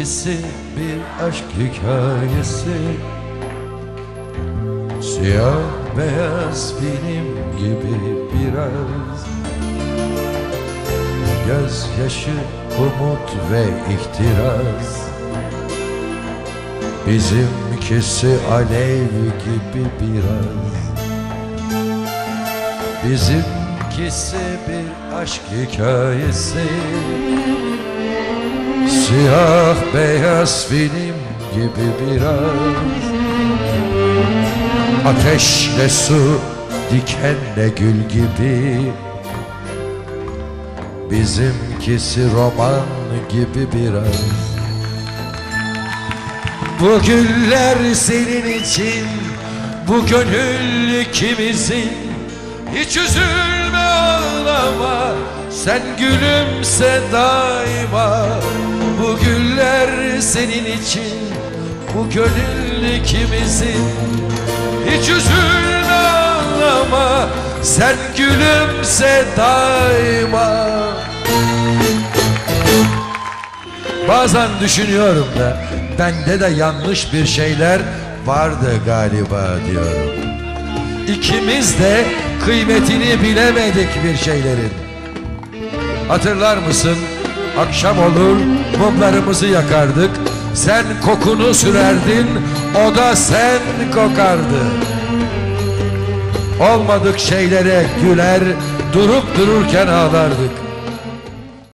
Bizimkisi bir aşk hikayesi. Siyah beyaz film gibi biraz. Gözyaşı, umut ve ihtiras. Bizimkisi alev gibi biraz. Bizimkisi bir aşk hikayesi Siyah beyaz film gibi biraz. Ateşle su, dikenle gül gibi. Bizimkisi roman gibi biraz. Bu güller senin için Bu gönül ikimizin Hiç üzülme ağlama. Sen gülümse daima senin için Bu gönül ikimizin Hiç üzülme ağlama Sen gülümse daima Bazen düşünüyorum da bende de yanlış bir şeyler vardı galiba diyorum. İkimiz de kıymetini bilemedik bir şeylerin. Hatırlar mısın? Akşam olur mumlarımızı yakardık. Sen kokunu sürerdin, o da sen kokardı. Olmadık şeylere güler, durup dururken ağlardık.